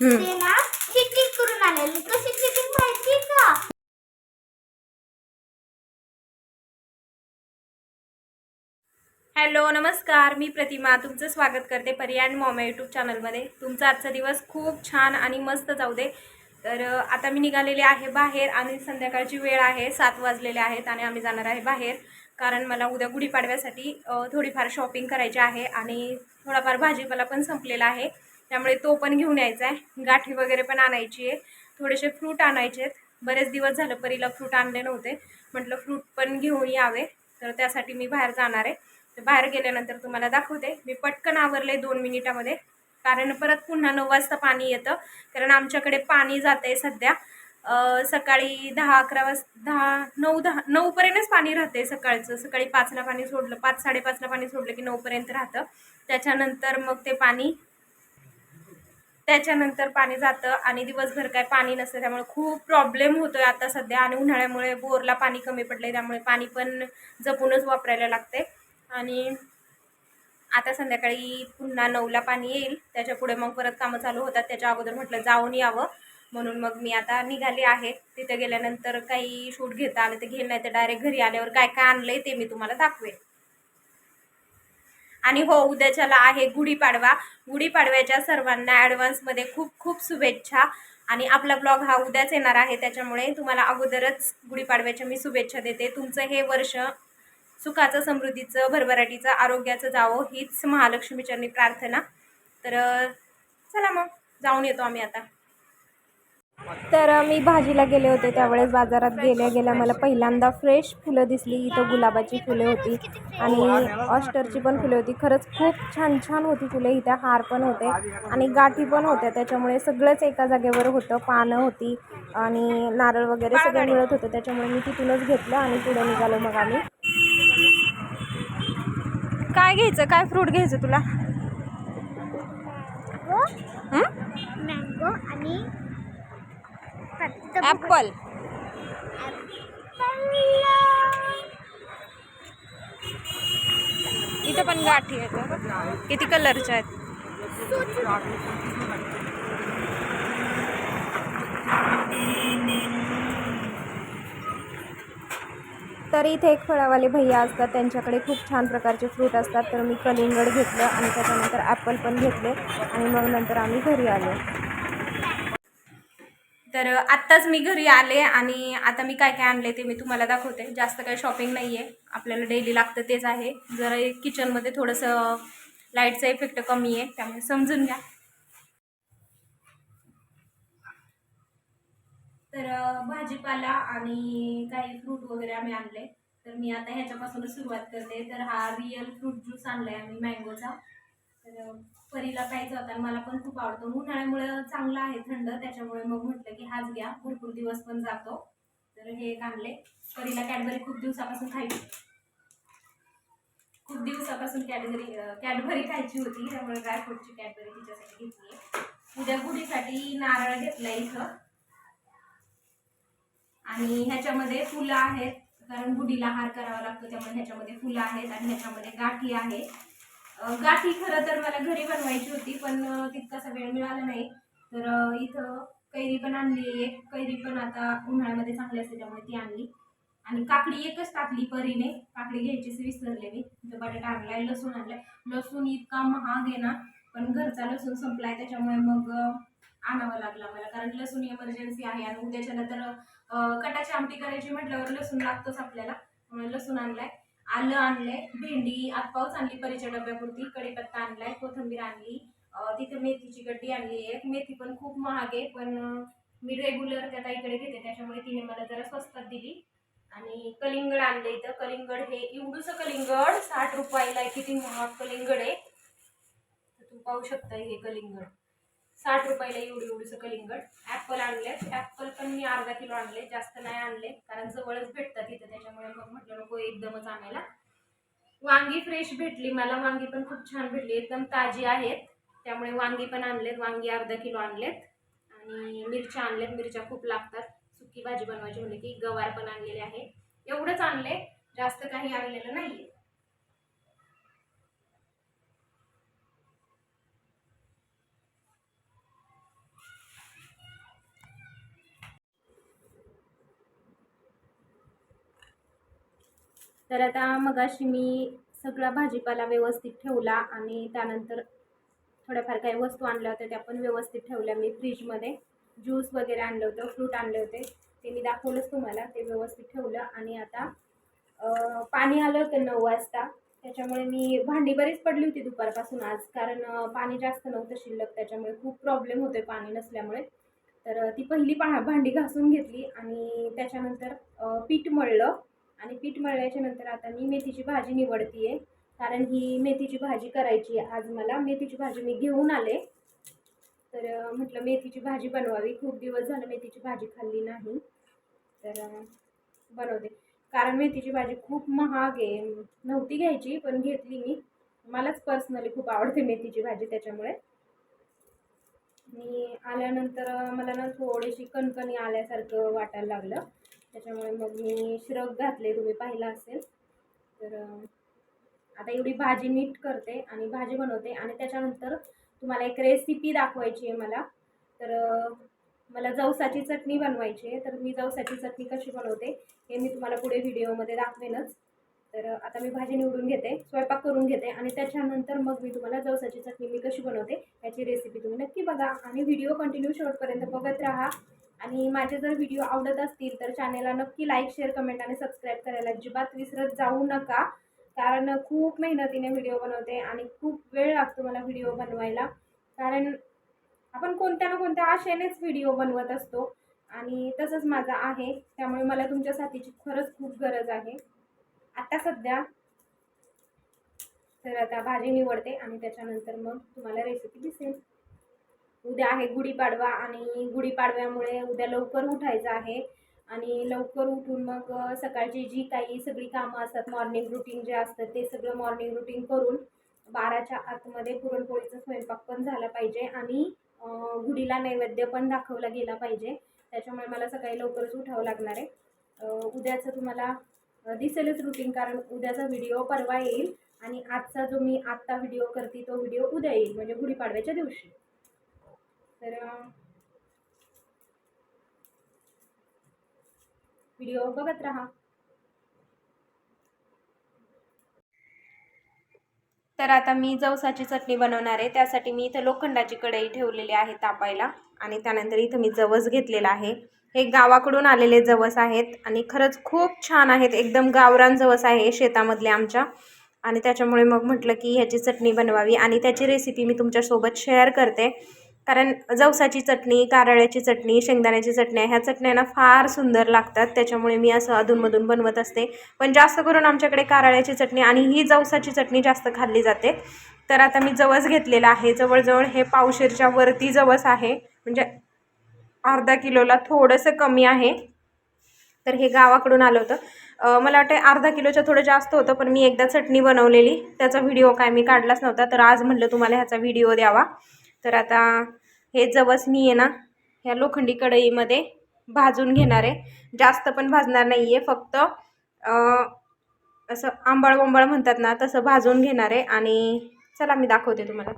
हम्म. ते ना चिटिंग करून आलेली कशी चिटिंग माहिती का? हॅलो नमस्कार. मी प्रतिमा. तुमचं स्वागत करते पर्याय मॉम यूट्यूब चॅनलमध्ये तुमचा आजचा दिवस खूप छान आणि मस्त जाऊ दे. तर आता मी निघालेले आहे बाहेर आणि संध्याकाळची वेळ आहे. सात वाजलेले आहेत आणि आम्ही जाणार आहे बाहेर. कारण मला उद्या गुढीपाडव्यासाठी थोडीफार शॉपिंग करायची आहे आणि थोडाफार भाजीपाला पण संपलेला आहे. त्यामुळे तो पण घेऊन यायचा आहे. गाठी वगैरे पण आणायची आहे. थोडेसे फ्रूट आणायचे आहेत. बरेच दिवस झालं परीला फ्रूट आणले नव्हते. म्हटलं फ्रूट पण घेऊन यावे. तर त्यासाठी मी बाहेर जाणार आहे. तर बाहेर गेल्यानंतर तुम्हाला दाखवते. मी पटकन आवरले दोन मिनिटामध्ये. कारण परत पुन्हा नऊ वाजता पाणी येतं. कारण आमच्याकडे पाणी जातं आहे सध्या सकाळी दहा अकरा वाज दहा नऊ दहा नऊपर्यंतच पाणी राहते सकाळचं. सकाळी पाचला पाणी सोडलं पाच साडेपाचला पाणी सोडलं की नऊपर्यंत राहतं. त्याच्यानंतर मग ते पाणी त्याच्यानंतर पाणी जातं आणि दिवसभर काय पाणी नसतं त्यामुळे खूप प्रॉब्लेम होतो आहे आता सध्या आणि उन्हाळ्यामुळे बोरला पाणी कमी पडलं आहे त्यामुळे पाणी पण जपूनच वापरायला लागते आणि आता संध्याकाळी पुन्हा नऊला पाणी येईल त्याच्या पुढे मग परत कामं चालू होतात त्याच्या अगोदर म्हटलं जाऊन यावं. म्हणून मग मी आता निघाले आहे. तिथे गेल्यानंतर काही शूट घेता आलं ते घेईल नाही तर डायरेक्ट घरी आल्यावर काय काय आणलंय ते मी तुम्हाला दाखवेन. आणि हो उद्याच्याला आहे गुढीपाडवा. गुढीपाडव्याच्या सर्वांना ॲडव्हान्समध्ये खूप खूप शुभेच्छा. आणि आपला ब्लॉग हा उद्याच येणार आहे त्याच्यामुळे तुम्हाला अगोदरच गुढीपाडव्याच्या मी शुभेच्छा देते. तुमचं हे वर्ष सुखाचं समृद्धीचं भरभराटीचं आरोग्याचं जावं हीच महालक्ष्मीचरणी प्रार्थना. तर चला मग जाऊन येतो आम्ही आता. तर मी भाजीला गेले होते. त्यावेळेस बाजारात गेल्या गेल्या मला पहिल्यांदा फ्रेश फुलं दिसली. इथं गुलाबाची फुले होती आणि ऑस्टरची पण फुले होती. खरंच खूप छान छान होती फुले. इथं हार पण होते आणि गाठी पण होत्या. त्याच्यामुळे सगळंच एका जागेवर होतं. पानं होती आणि नारळ वगैरे सगळं मिळत होतं. त्याच्यामुळे मी तिथूनच घेतलं आणि पुढे निघालो मग आम्ही. काय घ्यायचं? काय फ्रूट घ्यायचं तुला? आणि ॲपल इथं पण गाठी आहेत किती कलरच्या आहेत. तर इथे एक फळावाले भैया असतात. त्यांच्याकडे खूप छान प्रकारचे फ्रूट असतात. तर मी कलिंगड घेतलं आणि त्याच्यानंतर ॲपल पण घेतले आणि मग नंतर आम्ही घरी आलो. तर आत्ताच मी घरी आले आणि आता मी काय काय आणले ते मी तुम्हाला दाखवते. जास्त काही शॉपिंग नाही आहे आपल्याला डेली लागतं तेच आहे. जरा किचनमध्ये थोडंसं लाईटचा इफेक्ट कमी आहे. त्यामुळे समजून घ्या. तर भाजीपाला आणि काही फ्रूट वगैरे आम्ही आणले. तर मी आता ह्याच्यापासूनच सुरुवात करते. तर हा रिअल फ्रूट ज्यूस आणलाय आम्ही मँगोचा तर परीला प्यायचा होता आणि मला पण खूप आवडतो. उन्हाळ्यामुळे चांगला आहे थंड त्याच्यामुळे मग म्हटलं की हाच घ्या. भरपूर दिवस पण जातो. तर हे एक आणले. परीला कॅडबरी खूप दिवसापासून खायची खूप दिवसापासून कॅडबरी कॅडबरी खायची होती. त्यामुळे ड्रायफ्रूटची कॅडबरी तिच्यासाठी घेतली आहे. उद्या गुढीसाठी नारळ घेतला इथं. आणि ह्याच्यामध्ये फुलं आहेत. कारण गुढीला हार करावा लागतो त्यामुळे ह्याच्यामध्ये फुलं आहेत आणि ह्याच्यामध्ये गाठी आहे. गाठी खरं तर मला घरी बनवायची होती पण तितकासा वेळ मिळाला नाही. तर इथं कैरी पण आणली एक. कैरी पण आता उन्हाळ्यामध्ये चांगली असते त्यामुळे ती आणली. आणि काकडी एकच टाकली परीने. काकडी घ्यायचीच विसरले मी. बटाटा आणलाय लसूण आणलाय. लसूण इतका महाग आहे ना पण घरचा लसूण संपलाय त्याच्यामुळे मग आणावं लागला मला कारण लसूण इमर्जन्सी आहे आणि उद्याच्या नंतर कटाची आमटी करायची म्हटल्यावर लसूण लागतोच आपल्याला. म्हणून लसूण आणलाय. आलं आणलंय. भेंडी आतपाऊच आणली परीच्या डब्यापुरती कढीपत्ता आणलाय कोथिंबीर आणली. तिथे मेथीची गड्डी आणली एक. मेथी पण खूप महाग आहे पण मी रेग्युलर त्या ताईकडे घेते. त्याच्यामुळे तिने मला जरा स्वस्तात दिली. आणि कलिंगड आणलं इथं. कलिंगड हे एवढंसं कलिंगड साठ रुपयाला आहे. किती महाग कलिंगड आहे. तर तू पाहू शकता हे कलिंगड. साठ रुपयाला एवढी एवढीचं कलिंगड ॲपल आणले ॲपल पण मी अर्धा किलो आणले जास्त नाही आणले कारण जवळच भेटतात इथं. त्याच्यामुळे मग म्हटलं नको एकदमच आणायला. वांगी फ्रेश भेटली. मला वांगी पण खूप छान भेटली. एकदम ताजी आहेत. त्यामुळे वांगी पण आणलेत. वांगी अर्धा किलो आणलेत. आणि मिरच्या आणल्यात मिरच्या खूप लागतात. सुकी भाजी बनवायची म्हणजे की गवार पण आणलेले आहे. एवढंच आणले जास्त काही आणलेलं नाही तर आता मगाशी मी सगळा भाजीपाला व्यवस्थित ठेवला आणि त्यानंतर थोड्याफार काही वस्तू आणल्या होत्या त्या पण व्यवस्थित ठेवल्या मी फ्रीजमध्ये. ज्यूस वगैरे आणलं होतं फ्रूट आणले होते ते मी दाखवलंच तुम्हाला ते व्यवस्थित ठेवलं. आणि आता पाणी आलं होतं नऊ वाजता. त्याच्यामुळे मी भांडी बरीच पडली होती दुपारपासून आज कारण पाणी जास्त नव्हतं शिल्लक त्याच्यामुळे खूप प्रॉब्लेम होतोय पाणी नसल्यामुळे. तर ती पहिली पा भांडी घासून घेतली आणि त्याच्यानंतर पीठ मळलं. आणि पीठ मळल्याच्या नंतर आता मी मेथीची भाजी निवडतीये. कारण ही मेथीची भाजी करायची आहे आज मला. मेथीची भाजी मी घेऊन आले. तर म्हटलं मेथीची भाजी बनवावी. खूप दिवस झालं मेथीची भाजी खाल्ली नाही. तर बनवते कारण मेथीची भाजी खूप महाग आहे. नव्हती घ्यायची पण घेतली मी. मलाच पर्सनली खूप आवडते मेथीची भाजी त्याच्यामुळे. मी आल्यानंतर मला ना थोडीशी कणकणी आल्यासारखं वाटायला लागलं. त्याच्यामुळे मग मी श्रग घातले तुम्ही पाहिलं असेल. तर आता एवढी भाजी नीट करते आणि भाजी बनवते आणि त्याच्यानंतर तुम्हाला एक रेसिपी दाखवायची आहे मला. तर मला जवसाची चटणी बनवायची आहे. तर मी जवसाची चटणी कशी बनवते हे मी तुम्हाला पुढे व्हिडिओमध्ये दाखवेनच. तर आता मी भाजी निवडून घेते स्वयंपाक करून घेते आणि त्याच्यानंतर मग मी तुम्हाला जवसाची चटणी मी कशी बनवते याची रेसिपी तुम्ही नक्की बघा. आणि व्हिडिओ कंटिन्यू शेवटपर्यंत बघत राहा. आणि माझे जर व्हिडिओ आवडत असतील तर चॅनेलला नक्की लाईक शेअर कमेंट आणि सबस्क्राईब करायला अजिबात विसरत जाऊ नका. कारण खूप मेहनतीने व्हिडिओ बनवते आणि खूप वेळ लागतो मला व्हिडिओ बनवायला. कारण आपण कोणत्या ना कोणत्या आशेनेच व्हिडिओ बनवत असतो आणि तसंच माझा आहे. त्यामुळे मला तुमच्या साथीची खरंच खूप गरज आहे. आता सध्या तर आता भाजी निवडते आणि त्याच्यानंतर मग तुम्हाला रेसिपी दिसेल. उद्या आहे गुढीपाडवा आणि गुढीपाडव्यामुळे उद्या लवकर उठायचं आहे. आणि लवकर उठून मग सकाळची जी काही सगळी कामं असतात मॉर्निंग रुटीन जे असतं ते सगळं मॉर्निंग रुटीन करून बाराच्या आतमध्ये पुरणपोळीचा स्वयंपाक पण झाला पाहिजे आणि गुढीला नैवेद्य पण दाखवला गेला पाहिजे. त्याच्यामुळे मला सकाळी लवकरच उठावं लागणार आहे. उद्याचं तुम्हाला दिसेलच रुटीन कारण उद्याचा व्हिडिओ परवा येईल आणि आजचा जो मी आत्ता व्हिडिओ करते तो व्हिडिओ उद्या येईल म्हणजे गुढीपाडव्याच्या दिवशी. तर व्हिडिओ बघत राहा. तर आता मी जवसाची चटणी बनवणार आहे. त्यासाठी मी इथं लोखंडाची कढई ठेवलेली आहे तापायला आणि त्यानंतर इथं मी जवस घेतलेला आहे. हे गावाकडून आलेले जवस आहेत आणि खरंच खूप छान आहेत. एकदम गावरान जवस आहे शेतामधले आमच्या. आणि त्याच्यामुळे मग म्हटलं की ह्याची चटणी बनवावी आणि त्याची रेसिपी मी तुमच्यासोबत शेअर करते. कारण जवसाची चटणी कारळ्याची चटणी शेंगदाण्याची चटणी ह्या चटण्यांना फार सुंदर लागतात. त्याच्यामुळे मी असं अधूनमधून बनवत असते. पण जास्त करून आमच्याकडे कारळ्याची चटणी आणि ही जवसाची चटणी जास्त खाल्ली जाते. तर आता मी जवस घेतलेला आहे. जवळजवळ हे पावशेरच्या वरती जवस आहे. म्हणजे अर्धा किलोला थोडंसं कमी आहे. तर हे गावाकडून आलं होतं. मला वाटतं अर्धा किलोच्या थोडं जास्त होतं पण मी एकदा चटणी बनवलेली. त्याचा व्हिडिओ काय मी काढलाच नव्हता. तर आज म्हटलं तुम्हाला ह्याचा व्हिडिओ द्यावा. तर आता हे जवस मी आहे ना ह्या लोखंडी कढईमध्ये भाजून घेणार आहे. जास्त पण भाजणार नाही आहे फक्त असं आंबळ बोंबळ म्हणतात ना तसं भाजून घेणार आहे. आणि चला मी दाखवते तुम्हाला.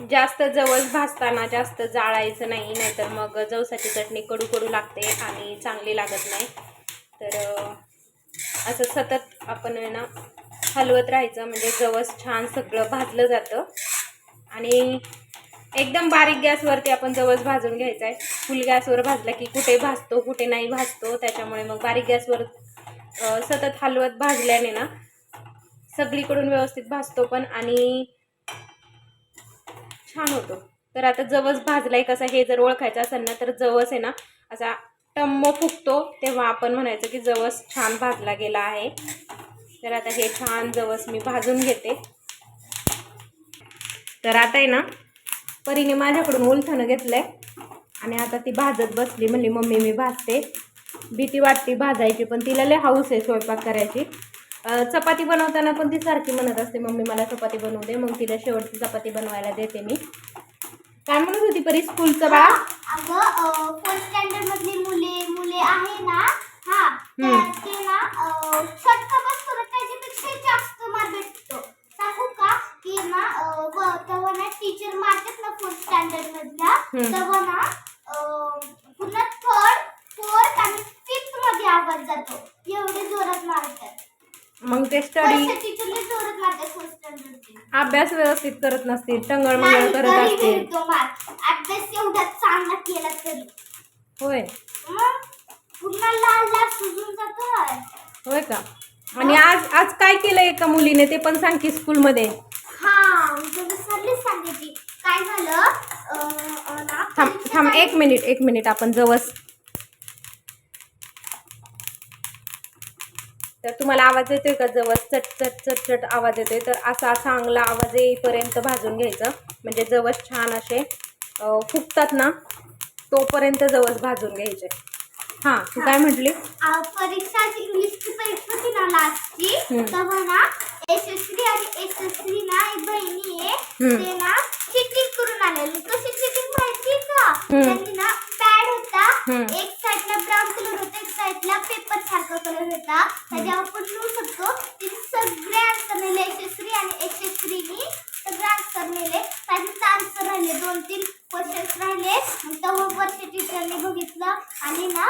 जास्त जवस भाजताना जास्त जाळायचं नाही नाहीतर मग जवसाची चटणी कडू कडू लागते आणि चांगली लागत नाही. तर असं सतत आपण आहे ना हलवत राहायचं म्हणजे जवस छान सगळं भाजलं जातं. आणि एकदम बारीक गॅसवरती आपण जवस भाजून घ्यायचा आहे. फुल गॅसवर भाजला की कुठे भाजतो कुठे नाही भाजतो त्याच्यामुळे मग बारीक गॅसवर सतत हलवत भाजल्याने ना सगळीकडून व्यवस्थित भाजतो पण आणि छान होतो. तर आता जवस भाजलाय कसा हे जर ओळखायचं असेल ना तर जवस आहे ना असा टम्म फुगतो तेव्हा आपण म्हणायचं की जवस छान भाजला गेला आहे. तर आता हे छान जवस मी भाजून घेते. तर आता आहे ना परीने माझ्याकडून उलथानं घेतलंय. आणि आता ती भाजत बसली म्हणली मम्मी मी भाजते. भीती वाटते भाजायची पण तिला लय हाऊस आहे स्वयंपाक करायची. चपाती बनवताना पण ती सारखी म्हणत असते मम्मी मला चपाती बनवू दे मग तिला शेवटची चपाती बनवायला देते मी काय म्हणत होती परी स्कूलचं बाळा अगं स्टँडर्ड मधली मुले मुले आहे ना हा हम्म. ते ना करत जास्त मार भेटतो सांगू का की ना अं, व- तेव्हा ना टीचर मारतात ना फोर्थ स्टँडर्ड मधल्या हम्म. तेव्हा ना अं, पुन्हा थर्ड फोर्थ आणि फिफ्थमध्ये आवाज जातो एवढे जोरात मारतात मग ते स्टडी अभ्यास व्यवस्थित करत नसतील टंगळ मंगळ करत असतील. भेटतो मार. अभ्यास एवढा चांगला केला तरी. होय. मग? पुन्हा लाल लाल सुजून जातोय. होय का? आणि आज आज काय केलं एका मुलीने ते पण सांग की स्कूलमध्ये? हा सरलीच सांगायची काय झालं? थांब थांब. एक मिनिट एक मिनिट. आपण जवस तर तुम्हाला आवाज येतोय का? जवस चट चट चट चट आवाज येतोय. तर असा चांगला आवाज येईपर्यंत भाजून घ्यायचं. म्हणजे जवस छान असे अं, फुगतात ना तोपर्यंत जवस भाजून घ्यायचे. हां तू काय म्हटली? परीक्षा इंग्लिशची परीक्षा होती ना लास्टची हम्म. तेव्हा ना यशस्वी आणि यशस्वी ना एक बहिणी. आहे हम्म. ते ना चिटिंग करून आलेली. कशी चिटिंग माहिती का? हम्म. त्यांनी ना पॅड होता. हम्म. एक साईडला ब्राऊन कलर होता एक साईडला पेपर सारखा कलर होता. त्याच्यावर आपण लिहू शकतो तिने सगळे आन्सर नेले यशस्वी आणि यशस्वीनी सगळे आन्सर नेले. साईडचे आन्सर राहिले. दोन तीन क्वेश्चन्स राहिले. तेव्हा वर्ष टीचरने बघितलं. आणि ना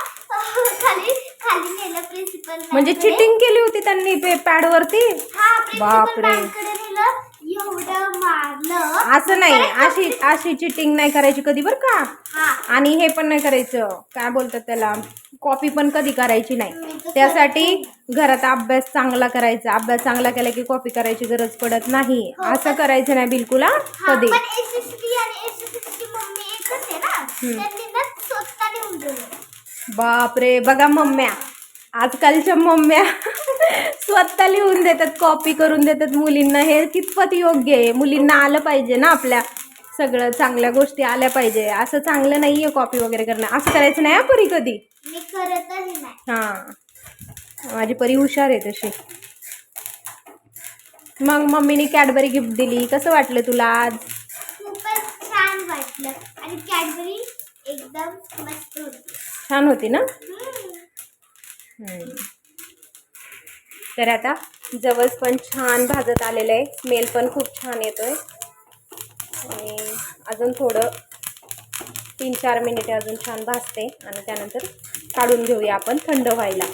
खाली खाली नेलं प्रिन्सिपल म्हणजे चिटिंग केली होती त्यांनी पे पॅडवरती हा प्रिन्सिपल बापरे. मॅमकडे नेलं. एवढं मारलं. असं नाही. अशी अशी चिटिंग नाही करायची कधी बरं का? हा. आणि हे पण नाही करायचं. काय बोलतात त्याला? कॉपी पण कधी करायची नाही. त्यासाठी घरात अभ्यास चांगला करायचा. अभ्यास चांगला केला की कॉपी करायची गरज पडत नाही. हो, असं करायचं नाही बिलकुल कधी. बापरे बघा मम्म्या. आजकालच्या मम्म्या स्वतः लिहून देतात कॉपी करून देतात मुलींना. हे कितपत योग्य आहे? मुलींना आलं पाहिजे ना आपल्या सगळं चांगल्या गोष्टी आल्या पाहिजे. असं चांगलं नाही आहे कॉपी वगैरे करणं. असं करायचं नाही हा परी कधी? हां. माझी परी हुशार आहे तशी. मग मम्मीने कॅडबरी गिफ्ट दिली. कसं वाटलं तुला आज? खूपच छान वाटलं. आणि कॅडबरी एकदम मस्त होती. छान होती ना. तर आता जवस पण छान भाजत आलेलं आहे. स्मेल पण खूप छान येतो आहे आणि अजून थोडं तीन चार मिनिटे अजून छान भाजते. आणि त्यानंतर काढून घेऊया आपण थंड व्हायला.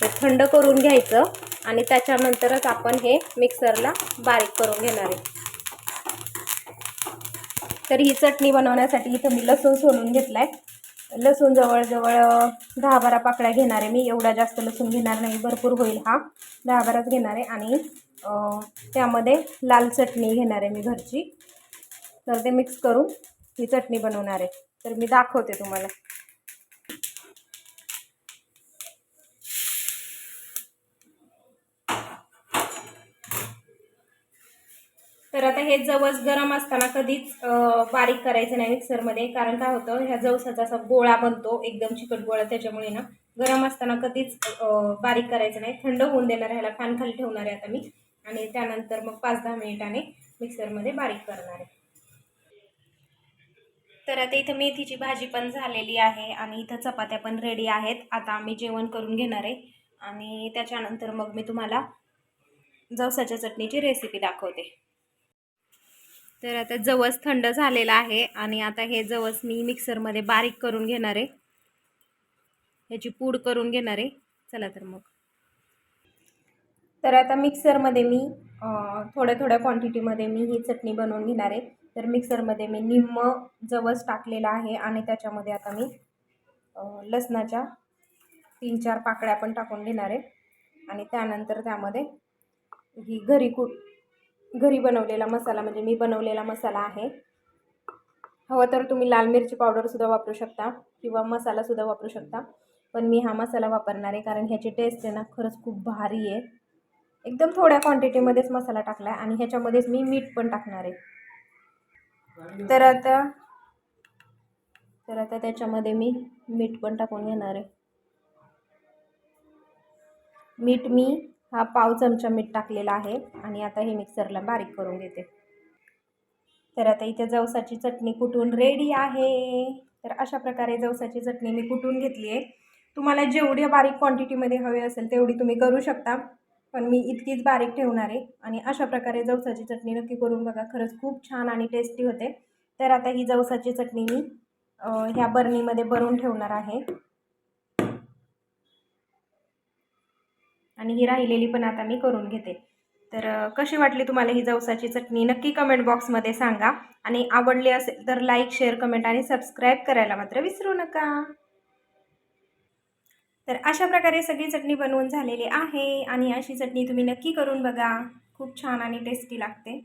तर थंड करून घ्यायचं आणि त्याच्यानंतरच आपण हे मिक्सरला बारीक करून घेणार आहे. तर ही चटणी बनवण्यासाठी इथं मी लसूण सोलून घेतला आहे लसूण जवळजवळ दहा बारा पाकळ्या घेणार आहे मी. एवढा जास्त लसूण घेणार नाही. भरपूर होईल हा. दहा बाराच घेणार आहे आणि त्यामध्ये लाल चटणी घेणार आहे मी घरची. तर ते मिक्स करून ही चटणी बनवणार आहे. तर मी दाखवते तुम्हाला. तर आता हे जवस गरम असताना कधीच बारीक करायचं नाही मिक्सरमध्ये. कारण काय होतं ह्या जवसाचा असा गोळा बनतो एकदम चिकट गोळा. त्याच्यामुळे ना गरम असताना कधीच बारीक करायचं नाही. थंड होऊन देणार आहे ह्याला फॅन खाली ठेवणार आहे आता मी. आणि त्यानंतर मग पाच दहा मिनिटाने मिक्सरमध्ये बारीक करणार आहे. तर आता इथं मेथीची भाजी पण झालेली आहे आणि इथं चपात्या पण रेडी आहेत. आता आम्ही जेवण करून घेणार आहे. आणि त्याच्यानंतर मग मी तुम्हाला जवसाच्या चटणीची रेसिपी दाखवते. तर आता जवस थंड झालेला आहे आणि आता हे जवस मी मिक्सरमध्ये बारीक करून घेणार आहे. ह्याची पूड करून घेणार आहे. चला तर मग. तर आता मिक्सरमध्ये मी थोड्या थोड्या क्वांटिटीमध्ये मी ही चटणी बनवून घेणार आहे. तर मिक्सरमध्ये मी निम्म जवस टाकलेला आहे आणि त्याच्यामध्ये आता मी लसणाच्या तीन चार पाकळ्या पण टाकून घेणार आहे. आणि त्यानंतर त्यामध्ये ही घरी कुट घरी बनवलेला मसाला म्हणजे मी बनवलेला मसाला आहे. हवं तर तुम्ही लाल मिरची पावडरसुद्धा वापरू शकता किंवा मसालासुद्धा वापरू शकता. पण मी हा मसाला वापरणार आहे कारण ह्याची टेस्ट आहे ना खरंच खूप भारी आहे. एकदम थोड्या क्वांटिटीमध्येच मसाला टाकला आहे आणि ह्याच्यामध्येच मी मीठ पण टाकणार आहे. तर आता तर आता त्याच्यामध्ये मी मीठ पण टाकून घेणार आहे. मीठ मी हा पाव चमचा मीठ टाकलेला आहे आणि आता हे मिक्सरला बारीक करून घेते. तर आता इथे जवसाची चटणी कुटून रेडी आहे? तर अशा प्रकारे जवसाची चटणी मी कुटून घेतली आहे? तुम्हाला जेवढी बारीक क्वांटिटीमध्ये हवी असेल तेवढी तुम्ही करू शकता पण मी इतकीच बारीक ठेवणार आहे आणि अशा प्रकारे जवसाची चटणी नक्की करून बघा खरंच खूप छान आणि टेस्टी होते. तर आता ही जवसाची चटणी मी ह्या बरणीमध्ये भरून ठेवणार आहे. आणि ही राहिलेली पण आता मी करून घेते. तर कशी वाटली तुम्हाला ही जवसाची चटणी? नक्की कमेंट बॉक्समध्ये सांगा. आणि आवडली असेल तर लाईक शेअर कमेंट आणि सबस्क्राईब करायला मात्र विसरू नका. तर अशा प्रकारे सगळी चटणी बनवून झालेली आहे आणि अशी चटणी तुम्ही नक्की करून बघा. खूप छान आणि टेस्टी लागते.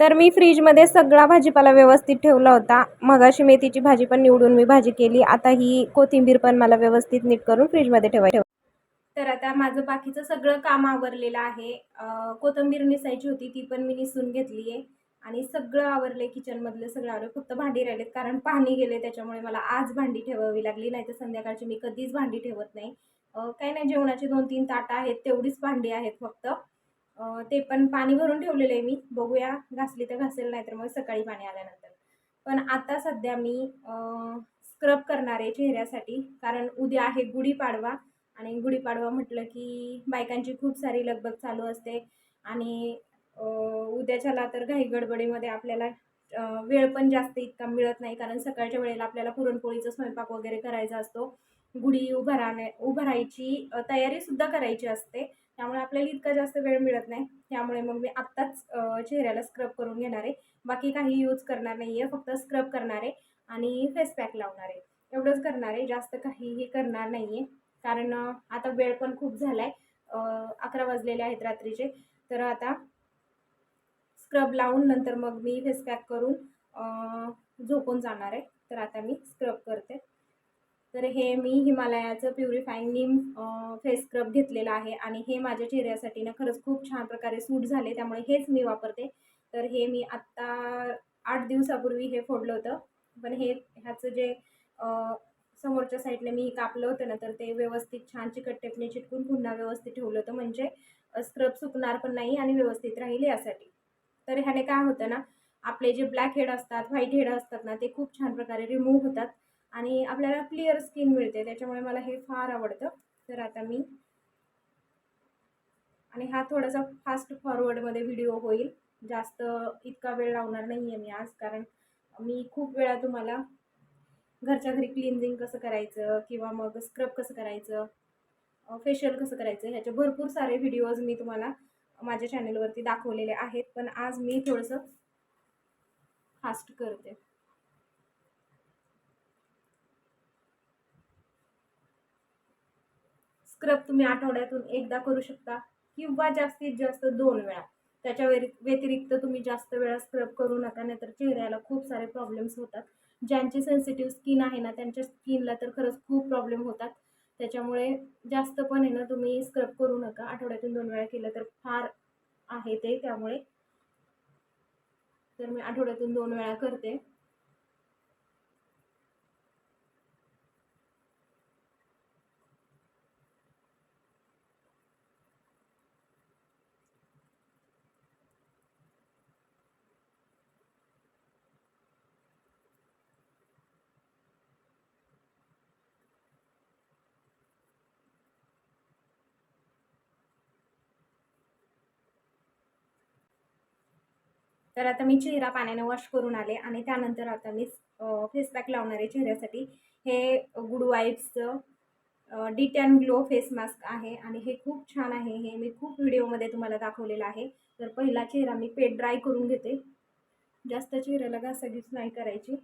तर मी फ्रीजमध्ये सगळा भाजीपाला व्यवस्थित ठेवला होता. मगाशी मेथीची भाजी पण निवडून मी भाजी केली. आता ही कोथिंबीर पण मला व्यवस्थित नीट करून फ्रीजमध्ये ठेवायची तर आता माझं बाकीचं सगळं काम आवरलेलं आहे. कोथिंबीर निसायची होती ती पण मी निसून घेतली आहे. आणि सगळं आवरलं किचनमधलं सगळं आवरलं फक्त भांडी राहिलेत कारण पाणी गेले त्याच्यामुळे मला आज भांडी ठेवावी लागली. नाही तर संध्याकाळची मी कधीच भांडी ठेवत नाही. काही नाही जेवणाचे दोन तीन ताटं आहेत तेवढीच भांडी आहेत फक्त. ते पण पाणी भरून ठेवलेलं आहे मी. बघूया घासली तर घासेल नाही तर मग सकाळी पाणी आल्यानंतर. पण आता सध्या मी स्क्रब करणार आहे चेहऱ्यासाठी. कारण उद्या आहे गुढीपाडवा आणि गुढीपाडवा म्हटलं की बायकांची खूप सारी लगबग चालू असते. आणि उद्याच्याला तर घाई गडबडीमध्ये आपल्याला वेळ पण जास्त इतका मिळत नाही कारण सकाळच्या वेळेला आपल्याला पुरणपोळीचा स्वयंपाक वगैरे करायचा असतो. गुढी उभाराने उभारायची तयारीसुद्धा करायची असते. त्यामुळे आपल्याला इतका जास्त वेळ मिळत नाही. त्यामुळे मग मी आत्ताच चेहऱ्याला स्क्रब करून घेणार आहे. बाकी काही यूज करणार नाही आहे फक्त स्क्रब करणार आहे आणि फेस पॅक लावणार आहे. एवढंच करणार आहे जास्त काहीही करणार नाही आहे कारण आता वेळ पण खूप झाला आहे अकरा वाजलेले आहेत रात्रीचे. तर आता स्क्रब लावून नंतर मग मी फेस पॅक करून झोपून जाणार आहे. तर आता मी स्क्रब करते. तर हे मी हिमालयाचं प्युरिफाईंग नीम फेस स्क्रब घेतलेलं आहे. आणि हे माझ्या चेहऱ्यासाठी ना खरंच खूप छान प्रकारे सूट झाले. त्यामुळे हेच मी वापरते. तर हे मी आत्ता आठ दिवसापूर्वी हे फोडलं होतं. पण हे ह्याचं जे समोरच्या साईडने मी कापलं होतं ना तर ते व्यवस्थित छान चिकट टेपने चिटकून पुन्हा व्यवस्थित ठेवलं होतं. म्हणजे स्क्रब सुकणार पण नाही आणि व्यवस्थित राहील यासाठी. तर ह्याने काय होतं ना आपले जे ब्लॅक हेड असतात व्हाईट हेड असतात ना ते खूप छान प्रकारे रिमूव्ह होतात आणि आपल्याला क्लिअर स्किन मिळते. त्याच्यामुळे मला हे फार आवडतं. तर आता मी आणि हा थोडासा फास्ट फॉरवर्डमध्ये व्हिडिओ होईल. जास्त इतका वेळ लावणार नाही आहे मी आज कारण मी खूप वेळा तुम्हाला घरच्या घरी क्लिन्झिंग कसं करायचं किंवा मग स्क्रब कसं करायचं फेशियल कसं करायचं ह्याचे भरपूर सारे व्हिडिओज मी तुम्हाला माझ्या चॅनलवरती दाखवलेले आहेत. पण आज मी थोडंसं फास्ट करते. स्क्रब तुम्ही आठवड्यातून एकदा करू शकता किंवा जास्तीत जास्त दोन वेळा. त्याच्या व्यतिरिक्त तुम्ही जास्त वेळा स्क्रब करू नका नाहीतर चेहऱ्याला खूप सारे प्रॉब्लेम्स होतात. ज्यांची सेन्सिटिव्ह स्किन आहे ना त्यांच्या स्किनला तर खरंच खूप प्रॉब्लेम होतात. त्याच्यामुळे जास्त पण आहे ना तुम्ही स्क्रब करू नका. आठवड्यातून दोन वेळा केलं तर फार आहे ते त्यामुळे. तर मी आठवड्यातून दोन वेळा करते. तर आता मी चेहरा पाण्याने वॉश करून आले आणि त्यानंतर आता मी फेस पॅक लावणार आहे चेहऱ्यासाठी हे गुड वाईब्सचं de tan glow face mask आहे आणि हे खूप छान आहे. हे मी खूप व्हिडिओमध्ये तुम्हाला दाखवलेलं आहे. तर पहिला चेहरा मी पेट ड्राय करून घेते. जास्त चेहऱ्याला घासाघीस नाही करायची.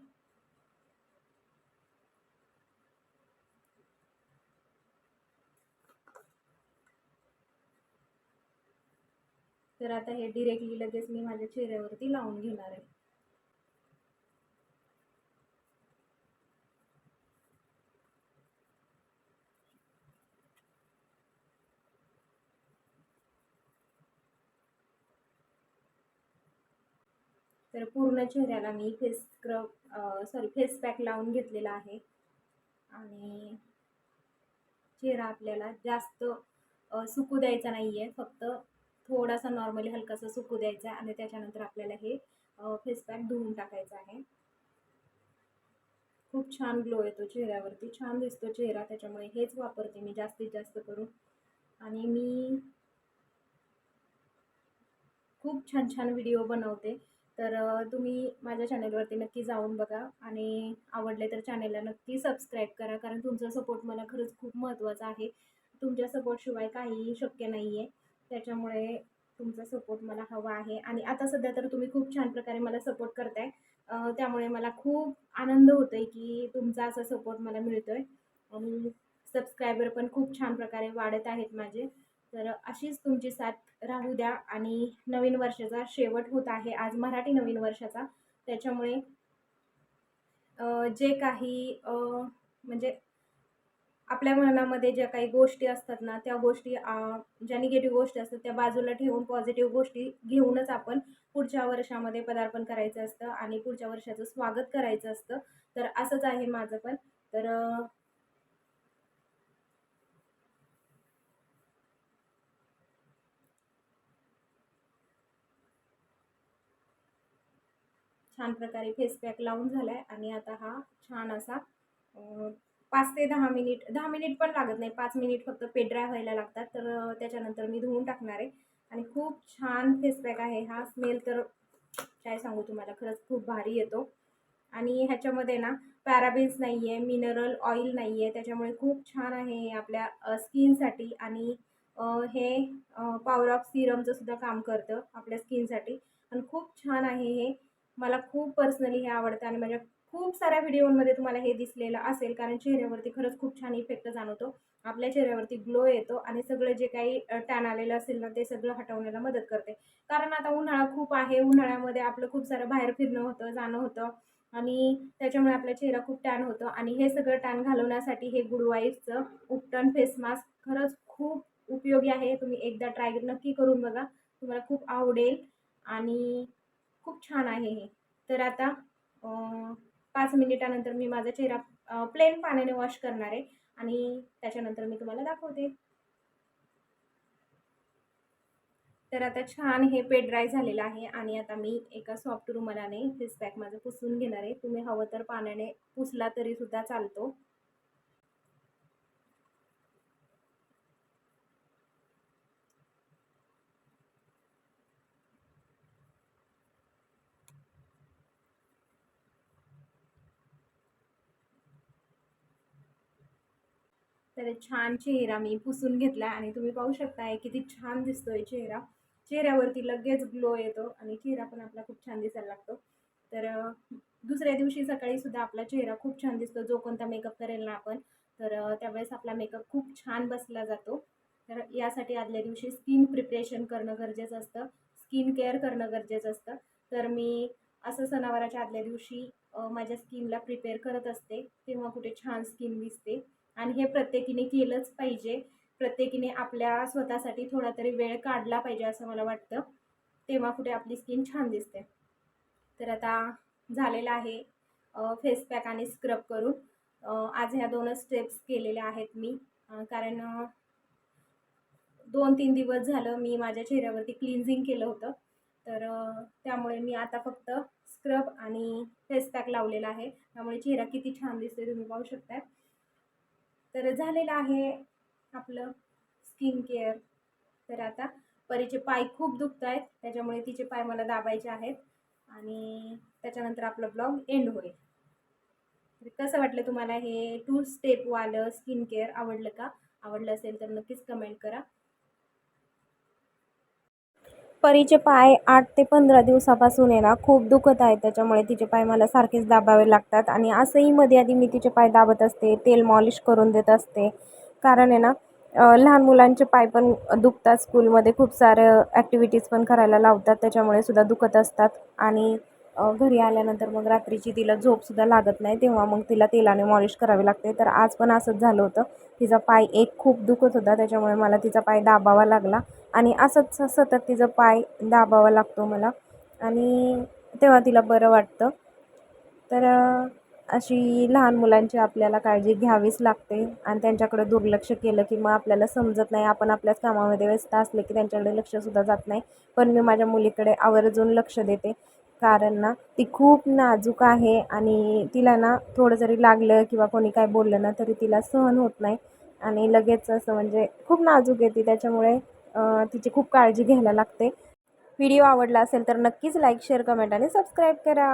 तर आता हे डिरेक्टली लगेच मी माझ्या चेहऱ्यावरती लावून घेणार आहे. तर पूर्ण चेहऱ्याला मी face scrub sorry face pack लावून घेतलेला आहे. आणि चेहरा आपल्याला जास्त सुकू द्यायचा नाही आहे फक्त थोडासा नॉर्मली हलकासा सुकू द्यायचा आहे आणि त्याच्यानंतर आपल्याला हे फेसपॅक धुवून टाकायचं आहे. खूप छान ग्लो येतो चेहऱ्यावरती छान दिसतो चेहरा त्याच्यामुळे हेच वापरते मी जास्तीत जास्त करून. आणि मी खूप छान छान व्हिडिओ बनवते. तर तुम्ही माझ्या चॅनलवरती नक्की जाऊन बघा आणि आवडले तर चॅनलला नक्की सबस्क्राईब करा कारण तुमचा सपोर्ट मला खरंच खूप महत्त्वाचा आहे. तुमच्या सपोर्टशिवाय काहीही शक्य नाही आहे त्याच्यामुळे तुमचा सपोर्ट मला हवा आहे. आणि आता सध्या तर तुम्ही खूप छान प्रकारे मला सपोर्ट करताय. त्यामुळे मला खूप आनंद होतो आहे की तुमचा असा सपोर्ट मला मिळतो आहे आणि सबस्क्रायबर पण खूप छान प्रकारे वाढत आहेत माझे. तर अशीच तुमची साथ राहू द्या. आणि नवीन वर्षाचा शेवट होत आहे. आज मराठी नवीन वर्षाचा. त्याच्यामुळे जे काही म्हणजे आपल्या मनामध्ये ज्या काही गोष्टी असतात ना त्या गोष्टी ज्या निगेटिव्ह गोष्टी असतात त्या बाजूला ठेवून पॉझिटिव्ह गोष्टी घेऊनच आपण पुढच्या वर्षामध्ये पदार्पण करायचं असतं आणि पुढच्या वर्षाचं स्वागत करायचं असतं. तर असंच आहे माझं पण. तर छान प्रकारे फेस पॅक लावून झाला आहे आणि आता हा छान असा पाच ते दहा मिनिट दहा मिनिट पण लागत नाही. पाच मिनिट फक्त पेड्राय व्हायला लागतात. तर त्याच्यानंतर मी धुवून टाकणार आहे. आणि खूप छान फेसपॅक आहे. हा स्मेल तर काय सांगू तुम्हाला? खरंच खूप भारी येतो. आणि ह्याच्यामध्ये ना पॅराबिन्स नाही आहे मिनरल ऑइल नाही आहे त्याच्यामुळे खूप छान आहे आपल्या स्किनसाठी. आणि हे पॉवर ऑफ सिरमचं सुद्धा काम करतं आपल्या स्किनसाठी. आणि खूप छान आहे हे. मला खूप पर्सनली हे आवडतं. आणि माझ्या खूप साऱ्या व्हिडिओमध्ये तुम्हाला हे दिसलेलं असेल कारण चेहऱ्यावरती खरंच खूप छान इफेक्ट जाणवतो. आपल्या चेहऱ्यावरती ग्लो येतो आणि सगळं जे काही टॅन आलेलं असेल ना ते सगळं हटवण्याला मदत करते. कारण आता उन्हाळा खूप आहे. उन्हाळ्यामध्ये आपलं खूप सारं बाहेर फिरणं होतं जाणं होतं आणि त्याच्यामुळे आपला चेहरा खूप टॅन होतो. आणि हे सगळं टॅन घालवण्यासाठी हे गुड वाईफचं उपटन फेस मास्क खरंच खूप उपयोगी आहे. तुम्ही एकदा ट्राय नक्की करून बघा. तुम्हाला खूप आवडेल आणि खूप छान आहे हे. तर आता पाच मिनिटानंतर मी माझा चेहरा प्लेन पाण्याने वॉश करणार आहे आणि त्याच्यानंतर मी तुम्हाला दाखवते. तर आता छान हे पेट ड्राय झालेलं आहे आणि आता मी एका सॉफ्ट रुमालाने फेस पॅक माझं पुसून घेणार आहे. तुम्ही हवं तर पाण्याने पुसला तरी सुद्धा चालतो. तर छान चेहरा मी पुसून घेतला आणि तुम्ही पाहू शकताय किती छान दिसतोय चेहरा. चेहऱ्यावरती लगेच ग्लो येतो आणि चेहरा पण आपला खूप छान दिसायला लागतो. तर दुसऱ्या दिवशी सकाळी सुद्धा आपला चेहरा खूप छान दिसतो जो कोणता मेकअप करेल ना आपण. तर त्यावेळेस आपला मेकअप खूप छान बसला जातो. तर यासाठी आदल्या दिवशी स्किन प्रिपरेशन करणं गरजेचं असतं. स्किन केअर करणं गरजेचं असतं. तर मी असं सणावाराच्या आदल्या दिवशी माझ्या स्किनला प्रिपेअर करत असते. तेव्हा कुठे छान स्किन दिसते. आणि हे प्रत्येकीने केलंच पाहिजे. प्रत्येकीने आपल्या स्वतःसाठी थोडा तरी वेळ काढला पाहिजे असं मला वाटतं. तेव्हा कुठे आपली स्किन छान दिसते. तर आता झालेलं आहे फेस पॅक आणि स्क्रब करून. आज ह्या दोनच स्टेप्स केलेल्या आहेत मी. कारण दोन तीन दिवस झालं मी माझ्या चेहऱ्यावरती क्लिन्झिंग केलं होतं. तर त्यामुळे मी आता फक्त स्क्रब आणि फेस पॅक लावलेला आहे. त्यामुळे चेहरा किती छान दिसते तुम्ही पाहू शकता तर झालेलं आहे आपलं स्किन केअर तर आता परीचे पाय खूप दुखत आहेत त्याच्यामुळे तिचे पाय मला दाबायचे आहेत आणि त्याच्यानंतर आपलं ब्लॉग एंड होईल. तर कसं वाटलं तुम्हाला हे टू स्टेपवालं स्किन केअर आवडलं का? आवडलं असेल तर नक्कीच कमेंट करा. परीचे पाय आठ ते पंधरा दिवसापासून आहे ना खूप दुखत आहे त्याच्यामुळे तिचे पाय मला सारखेच दाबावे लागतात. आणि असंही मध्ये आधी मी तिचे पाय दाबत असते तेल मॉलिश करून देत असते. कारण आहे ना लहान मुलांचे पाय पण दुखतात. स्कूलमध्ये खूप सारं ॲक्टिव्हिटीज पण करायला लावतात. त्याच्यामुळे सुद्धा दुखत असतात. आणि घरी आल्यानंतर मग रात्रीची तिला झोपसुद्धा लागत नाही तेव्हा मग तिला तेलाने मॉलिश करावी लागते. तर आज पण असंच झालं होतं. तिचा पाय एक खूप दुखत होता त्याच्यामुळे मला तिचा पाय दाबावा लागला आणि असंच सतत तिचं पाय दाबावा लागतो मला आणि तेव्हा तिला बरं वाटतं. तर अशी लहान मुलांची आपल्याला काळजी घ्यावीच लागते आणि त्यांच्याकडे दुर्लक्ष केलं की मग आपल्याला समजत नाही आपण आपल्याच कामामध्ये व्यस्त असले की त्यांच्याकडे लक्षसुद्धा जात नाही. पण मी माझ्या मुलीकडे आवर्जून लक्ष देते. कारण ना ती खूप नाजूक आहे आणि तिला ना थोडं जरी लागलं किंवा कोणी काय बोललं ना तरी तिला सहन होत नाही. आणि लगेच असं म्हणजे खूप नाजूक आहे ती त्याच्यामुळे तिची खूप काळजी घ्यायला लागते. व्हिडिओ आवडला असेल तर नक्कीच लाईक शेअर कमेंट आणि सबस्क्राईब करा.